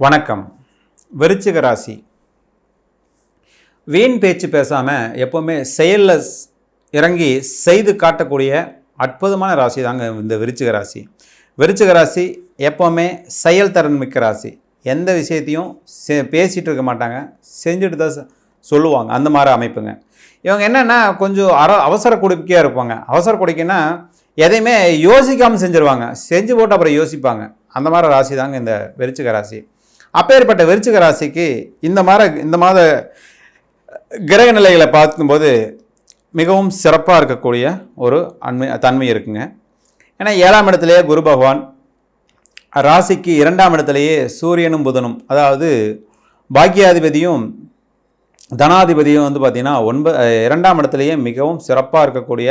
வணக்கம். விருச்சிக ராசி. வீண் பேச்சு பேசாமல் எப்போவுமே செயலில் இறங்கி செய்து காட்டக்கூடிய அற்புதமான ராசி தாங்க இந்த விருச்சிக ராசி. விருச்சிக ராசி எப்போவுமே செயல்திறன் மிக்க ராசி. எந்த விஷயத்தையும் செ பேசிகிட்டு இருக்க மாட்டாங்க. செஞ்சுட்டு தான் சொல்லுவாங்க. அந்த மாதிரி அமைப்புங்க. இவங்க என்னென்னா கொஞ்சம் அர அவசர குடிக்கையாக இருப்பாங்க. அவசர குடிக்கைன்னா எதையுமே யோசிக்காமல் செஞ்சுருவாங்க. செஞ்சு போட்டு அப்புறம் யோசிப்பாங்க. அந்த மாதிரி ராசி தாங்க இந்த விருச்சிக ராசி. அப்பேற்பட்ட விருச்சிக ராசிக்கு இந்த மாதிரி இந்த மாத கிரக நிலைகளை பார்க்கும்போது மிகவும் சிறப்பாக இருக்கக்கூடிய ஒரு அண்மை தன்மை இருக்குங்க. ஏன்னா ஏழாம் இடத்துலேயே குரு பகவான் ராசிக்கு இரண்டாம் இடத்துலையே சூரியனும் புதனும் அதாவது பாக்கியாதிபதியும் தனாதிபதியும் வந்து பார்த்திங்கன்னா ஒன்பது இரண்டாம் இடத்துலையே மிகவும் சிறப்பாக இருக்கக்கூடிய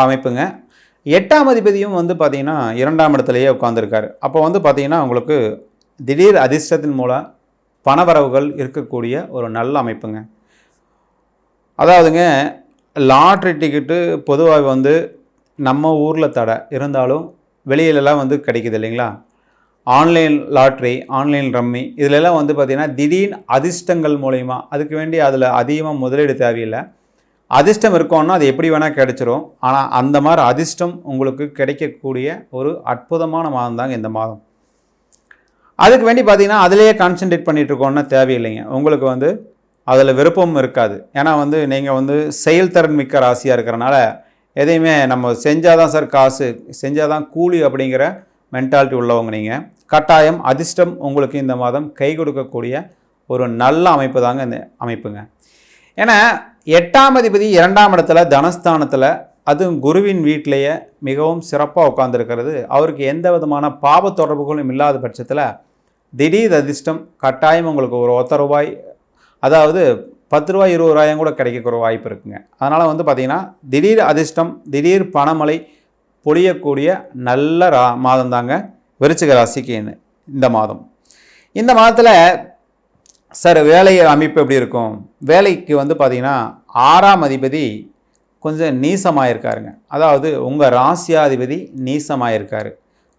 அமைப்புங்க. எட்டாம் அதிபதியும் வந்து பார்த்திங்கன்னா இரண்டாம் இடத்துலையே உட்காந்துருக்காரு அப்போ வந்து பார்த்திங்கன்னா உங்களுக்கு திடீர் அதிர்ஷ்டத்தின் மூலம் பணவரவுகள் இருக்கக்கூடிய ஒரு நல்ல அமைப்புங்க. அதாவதுங்க லாட்ரி டிக்கெட்டு பொதுவாக வந்து நம்ம ஊரில் தடை. இருந்தாலும் வெளியிலலாம் வந்து கிடைக்குது இல்லைங்களா? ஆன்லைன் லாட்ரி ஆன்லைன் ரம்மி இதிலெல்லாம் வந்து பார்த்திங்கன்னா திடீர்னு அதிர்ஷ்டங்கள் மூலயமா அதுக்கு வேண்டி அதில் அதிகமாக முதலீடு தேவையில்லை. அதிர்ஷ்டம் இருக்கோன்னா அது எப்படி வேணால் கிடைச்சிரும். ஆனால் அந்த மாதிரி அதிர்ஷ்டம் உங்களுக்கு கிடைக்கக்கூடிய ஒரு அற்புதமான மாதம் தாங்க இந்த மாதம். அதுக்கு வேண்டி பார்த்தீங்கன்னா அதிலேயே கான்சென்ட்ரேட் பண்ணிகிட்ருக்கோன்னா தேவையில்லைங்க. உங்களுக்கு வந்து அதில் விருப்பமும் இருக்காது. ஏன்னா வந்து நீங்கள் வந்து செயல்திறன் மிக்க ராசியாக இருக்கிறனால எதையுமே நம்ம செஞ்சால் தான் சார் காசு செஞ்சால் தான் கூலி அப்படிங்கிற மென்டாலிட்டி உள்ளவங்க நீங்கள் கட்டாயம் அதிர்ஷ்டம் உங்களுக்கு இந்த மாதம் கை கொடுக்கக்கூடிய ஒரு நல்ல அமைப்பு தாங்க இந்த அமைப்புங்க. ஏன்னா எட்டாம் அதிபதி இரண்டாம் இடத்துல தனஸ்தானத்தில் அதுவும் குருவின் வீட்டிலேயே மிகவும் சிறப்பாக உட்காந்துருக்கிறது அவருக்கு எந்த விதமான பாவ தொடர்புகளும் இல்லாத பட்சத்தில் திடீர் அதிர்ஷ்டம் கட்டாயம் உங்களுக்கு ஒரு ஒத்த ரூபாய் அதாவது பத்து ரூபாய் இருபது ரூபாயும் கூட கிடைக்கக்கூடிய வாய்ப்பு இருக்குங்க. அதனால் வந்து பார்த்திங்கன்னா திடீர் அதிர்ஷ்டம் திடீர் பணமழை பொழியக்கூடிய நல்ல ரா மாதம் தாங்க விருச்சிக ராசிக்கு இந்த- இந்த மாதம். இந்த மாதத்தில் சார் வேலை அமைப்பு எப்படி இருக்கும்? வேலைக்கு வந்து பார்த்திங்கன்னா ஆறாம் அதிபதி கொஞ்சம் நீசமாயிருக்காருங்க. அதாவது உங்கள் ராசியாதிபதி நீசமாயிருக்காரு.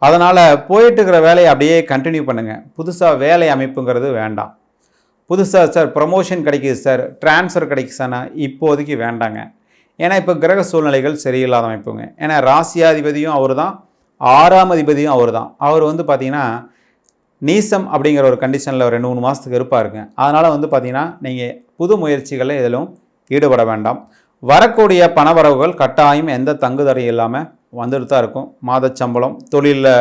அதனால் போயிட்டுருக்கிற வேலையை அப்படியே கண்டினியூ பண்ணுங்கள் புதுசாக வேலை அமைப்புங்கிறது வேண்டாம். புதுசாக சார் ப்ரமோஷன் கிடைக்குது சார் ட்ரான்ஸ்ஃபர் கிடைக்குது சார் இப்போதைக்கு வேண்டாங்க. ஏன்னா இப்போ கிரக சூழ்நிலைகள் சரியில்லாத அமைப்புங்க. ஏன்னா ராசியாதிபதியும் அவர் தான் ஆறாம் அதிபதியும் அவர் தான் அவர் வந்து பார்த்திங்கன்னா நீசம் அப்படிங்கிற ஒரு கண்டிஷனில் ரெண்டு மூணு மாதத்துக்கு இருப்பாருங்க. அதனால் வந்து பார்த்திங்கன்னா நீங்கள் புது முயற்சிகளில் இதிலும் ஈடுபட வேண்டாம். வரக்கூடிய பணவரவுகள் கட்டாயம் எந்த தங்குதடையும் இல்லாமல் வந்துட்டு தான் இருக்கும். மாதச்சம்பளம் தொழிலில்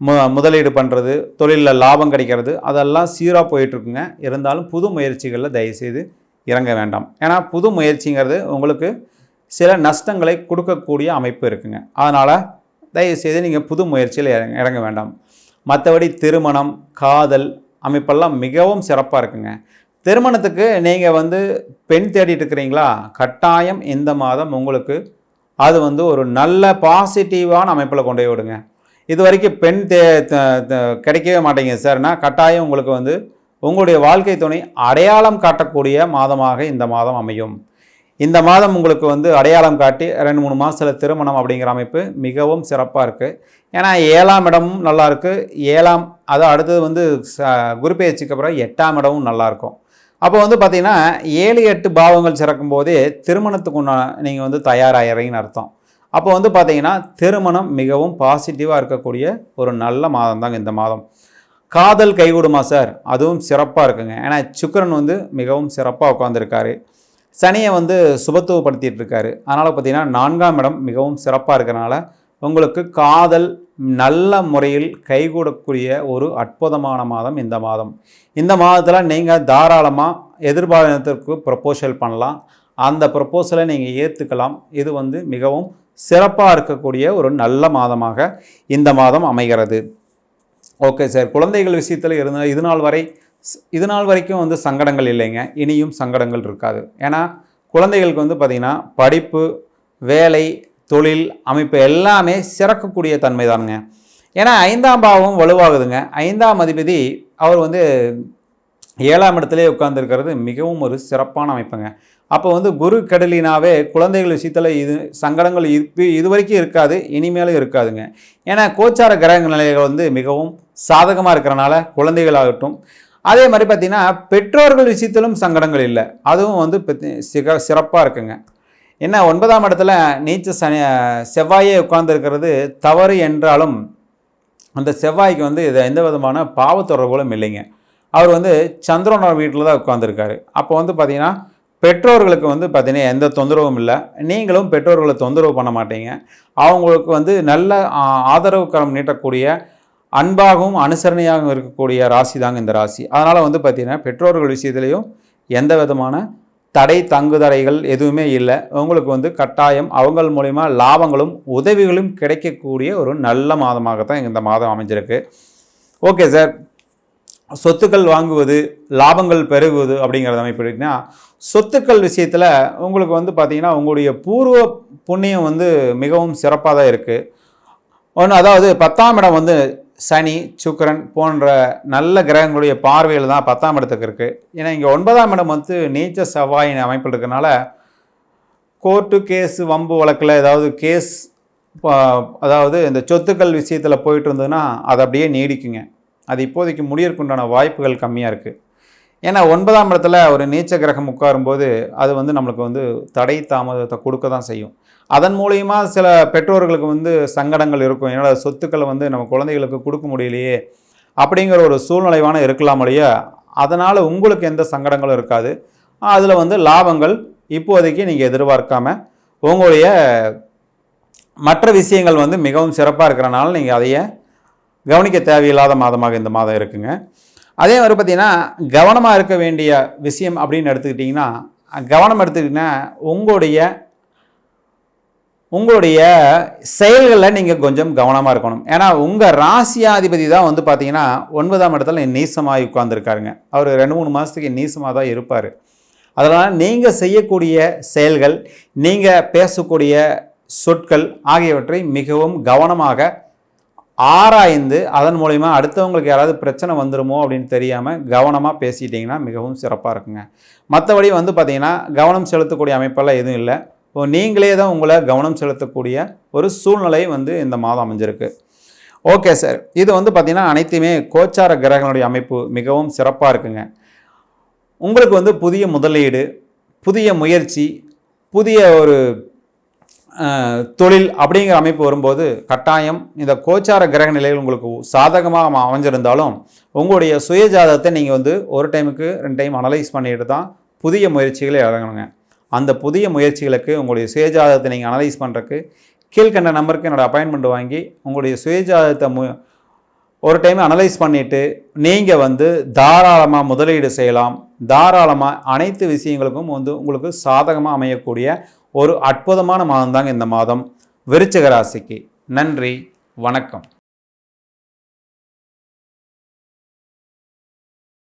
மு முதலீடு பண்ணுறது தொழிலில் லாபம் கிடைக்கிறது அதெல்லாம் சீராக போயிட்டுருக்குங்க. இருந்தாலும் புது முயற்சிகளில் தயவுசெய்து இறங்க வேண்டாம். ஏன்னா புது முயற்சிங்கிறது உங்களுக்கு சில நஷ்டங்களை கொடுக்கக்கூடிய அமைப்பு இருக்குங்க. அதனால் தயவுசெய்து நீங்கள் புது முயற்சியில் இறங்க இறங்க வேண்டாம். மற்றபடி திருமணம் காதல் அமைப்பெல்லாம் மிகவும் சிறப்பாக இருக்குங்க. திருமணத்துக்கு நீங்கள் வந்து பெண் தேடிட்டு இருக்கிறீங்களா? கட்டாயம் இந்த மாதம் உங்களுக்கு அது வந்து ஒரு நல்ல பாசிட்டிவான அமைப்பில் கொண்டு போய் விடுங்க. இது வரைக்கும் பெண் தே த- த- கிடைக்கவே மாட்டேங்குது சார்னா கட்டாயம் உங்களுக்கு வந்து உங்களுடைய வாழ்க்கை துணை அடையாளம் காட்டக்கூடிய மாதமாக இந்த மாதம் அமையும். இந்த மாதம் உங்களுக்கு வந்து அடையாளம் காட்டி ரெண்டு மூணு மாதத்தில் திருமணம் அப்படிங்கிற அமைப்பு மிகவும் சிறப்பாக இருக்குது ஏன்னா ஏழாம் இடமும் நல்லாயிருக்கு ஏழாம் அது அடுத்தது வந்து ச- குரு பெயர்ச்சிக்கு அப்புறம் எட்டாம் இடமும் நல்லாயிருக்கும் அப்போ வந்து பார்த்தீங்கன்னா ஏழு எட்டு பாவங்கள் சிறக்கும் போதே திருமணத்துக்கு நீங்கள் வந்து தயாராகிறீங்கன்னு அர்த்தம். அப்போ வந்து பார்த்தீங்கன்னா திருமணம் மிகவும் பாசிட்டிவாக இருக்கக்கூடிய ஒரு நல்ல மாதம் தாங்க இந்த மாதம். காதல் கைகூடுமா சார்? அதுவும் சிறப்பாக இருக்குங்க. ஏன்னா சுக்கிரன் வந்து மிகவும் சிறப்பாக உட்காந்துருக்காரு சனியை வந்து சுபத்துவப்படுத்திட்டு இருக்காரு. அதனால் பார்த்தீங்கன்னா நான்காம் இடம் மிகவும் சிறப்பாக இருக்கிறனால உங்களுக்கு காதல் நல்ல முறையில் கைகூடக்கூடிய ஒரு அற்புதமான மாதம் இந்த மாதம். இந்த மாதத்தில் நீங்கள் தாராளமாக எதிர்பாலினத்திற்கு ப்ரப்போசல் பண்ணலாம். அந்த ப்ரப்போசலை நீங்கள் ஏற்றுக்கலாம் இது வந்து மிகவும் சிறப்பாக இருக்கக்கூடிய ஒரு நல்ல மாதமாக இந்த மாதம் அமைகிறது. Okay sir. குழந்தைகள் விஷயத்தில் இருந்த இது நாள் வரை இது நாள் வரைக்கும் வந்து சங்கடங்கள் இல்லைங்க. இனியும் சங்கடங்கள் இருக்காது. ஏன்னா குழந்தைகளுக்கு வந்து பார்த்திங்கன்னா படிப்பு வேலை தொழில் அமைப்பு எல்லாமே சிறக்கக்கூடிய தன்மை தானுங்க ஏன்னா ஐந்தாம் பாவம் வலுவாகுதுங்க. ஐந்தாம் அதிபதி அவர் வந்து ஏழாம் இடத்துலேயே உட்கார்ந்துருக்கிறது மிகவும் ஒரு சிறப்பான அமைப்புங்க. அப்போ வந்து குரு கடலினாவே குழந்தைகள் விஷயத்தில் இது சங்கடங்கள் இப்போ இது வரைக்கும் இருக்காது இனிமேலும் இருக்காதுங்க. ஏன்னா கோச்சார கிரக நிலைகள் வந்து மிகவும் சாதகமாக இருக்கிறனால குழந்தைகளாகட்டும். அதே மாதிரி பார்த்திங்கன்னா பெற்றோர்கள் விஷயத்திலும் சங்கடங்கள் இல்லை. அதுவும் வந்து சிக சிறப்பாக இருக்குங்க. என்ன ஒன்பதாம் இடத்துல நீச்ச சனி செவ்வாயே உட்கார்ந்துருக்கிறது தவறு என்றாலும் அந்த செவ்வாய்க்கு வந்து இது எந்த விதமான பாவ தொடர்புகளும் இல்லைங்க. அவர் வந்து சந்திரனோட வீட்டில் தான் உட்காந்துருக்காரு அப்போ வந்து பார்த்திங்கன்னா பெற்றோர்களுக்கு வந்து பார்த்திங்கன்னா எந்த தொந்தரவும் இல்லை. நீங்களும் பெற்றோர்களை தொந்தரவு பண்ண மாட்டீங்க. அவங்களுக்கு வந்து நல்ல ஆதரவு கரம் நீட்டக்கூடிய அன்பாகவும் அனுசரணையாகவும் இருக்கக்கூடிய ராசி தாங்க இந்த ராசி. அதனால் வந்து பார்த்திங்கன்னா பெற்றோர்கள் விஷயத்துலையும் எந்த விதமான தடை தங்குதடைகள் எதுவுமே இல்லை. உங்களுக்கு வந்து கட்டாயம் அவங்கள் மூலிமா லாபங்களும் உதவிகளும் கிடைக்கக்கூடிய ஒரு நல்ல மாதமாகத்தான் இந்த மாதம் அமைஞ்சிருக்கு. Okay sir. சொத்துக்கள் வாங்குவது லாபங்கள் பெருகுவது அப்படிங்கிறத அமைப்பு சொத்துக்கள் விஷயத்தில் உங்களுக்கு வந்து பார்த்திங்கன்னா உங்களுடைய பூர்வ புண்ணியம் வந்து மிகவும் சிறப்பாக தான் இருக்குது ஒன்று அதாவது பத்தாம் இடம் வந்து சனி சுக்கரன் போன்ற நல்ல கிரகங்களுடைய பார்வையில் தான் பத்தாம் இடத்துக்கு இருக்குது ஏன்னா இங்கே ஒன்பதாம் இடம் வந்து நீச்ச செவ்வாயின் அமைப்பில் இருக்கிறனால கோர்ட்டு கேஸ் வம்பு வழக்கில் ஏதாவது கேஸ் அதாவது இந்த சொத்துக்கள் விஷயத்தில் போயிட்டு இருந்ததுன்னா அது அப்படியே நீடிக்குங்க. அது இப்போதைக்கு முடியறக்குண்டான வாய்ப்புகள் கம்மியாக இருக்குது ஏன்னா ஒன்பதாம் இடத்துல ஒரு நீச்ச கிரகம் உட்காரும்போது அது வந்து நம்மளுக்கு வந்து தடை தாமதத்தை கொடுக்க தான் செய்யும். அதன் மூலயமா சில பெற்றோர்களுக்கு வந்து சங்கடங்கள் இருக்கும். என்னோட சொத்துக்களை வந்து நம்ம குழந்தைகளுக்கு கொடுக்க முடியலையே அப்படிங்கிற ஒரு சூழ்நிலைவான இருக்கலாம் இல்லையா? அதனால் உங்களுக்கு எந்த சங்கடங்களும் இருக்காது. அதில் வந்து லாபங்கள் இப்போதைக்கு நீங்கள் எதிர்பார்க்காம உங்களுடைய மற்ற விஷயங்கள் வந்து மிகவும் சிறப்பாக இருக்கிறனால நீங்கள் அதையே கவனிக்க தேவையில்லாத மாதமாக இந்த மாதம் இருக்குங்க. அதே மாதிரி பார்த்தீங்கன்னா கவனமாக இருக்க வேண்டிய விஷயம் அப்படின்னு எடுத்துக்கிட்டிங்கன்னா கவனம் எடுத்துக்கிட்டிங்கன்னா உங்களுடைய உங்களுடைய செயல்களில் நீங்கள் கொஞ்சம் கவனமாக இருக்கணும். ஏன்னா உங்கள் ராசியாதிபதி தான் வந்து பார்த்தீங்கன்னா ஒன்பதாம் இடத்துல நீசமாக உட்காந்துருக்காருங்க அவர் ரெண்டு மூணு மாதத்துக்கு நீசமாக தான் இருப்பார். அதனால் நீங்கள் செய்யக்கூடிய செயல்கள் நீங்கள் பேசக்கூடிய சொற்கள் ஆகியவற்றை மிகவும் கவனமாக ஆராய்ந்து அதன் மூலிமா அடுத்தவங்களுக்கு யாராவது பிரச்சனை வந்துருமோ அப்படின்னு தெரியாமல் கவனமாக பேசிட்டிங்கன்னா மிகவும் சிறப்பாக இருக்குங்க. மற்றபடி வந்து பார்த்திங்கன்னா கவனம் செலுத்தக்கூடிய அமைப்பெல்லாம் எதுவும் இல்லை. இப்போ நீங்களே தான் உங்களை கவனம் செலுத்தக்கூடிய ஒரு சூழ்நிலை வந்து இந்த மாதம் அமைஞ்சிருக்கு. Okay sir. இது வந்து பார்த்திங்கன்னா அனைத்துமே கோச்சார கிரகங்களுடைய அமைப்பு மிகவும் சிறப்பாக இருக்குங்க. உங்களுக்கு வந்து புதிய முதலீடு புதிய முயற்சி புதிய ஒரு தொழில் அப்படிங்கிற அமைப்பு வரும்போது கட்டாயம் இந்த கோச்சார கிரக நிலைகள் உங்களுக்கு சாதகமாக அமைஞ்சிருந்தாலும் உங்களுடைய சுயஜாதகத்தை நீங்கள் வந்து ஒரு டைமுக்கு ரெண்டு டைம் அனலைஸ் பண்ணிட்டு தான் புதிய முயற்சிகளை இறங்கணுங்க. அந்த புதிய முயற்சிகளுக்கு உங்களுடைய சுயஜாதகத்தை நீங்கள் அனலைஸ் பண்ணுறதுக்கு கீழ்கண்ட நம்பருக்கு என்னோடய அப்பாயின்மெண்ட் வாங்கி உங்களுடைய சுயஜாதகத்தை மு ஒரு டைம் அனலைஸ் பண்ணிவிட்டு நீங்கள் வந்து தாராளமாக முதலீடு செய்யலாம். தாராளமாக அனைத்து விஷயங்களுக்கும் வந்து உங்களுக்கு சாதகமாக அமையக்கூடிய ஒரு அற்புதமான மாதம் தாங்க இந்த மாதம். விருச்சிக ராசிக்கு. நன்றி. வணக்கம்.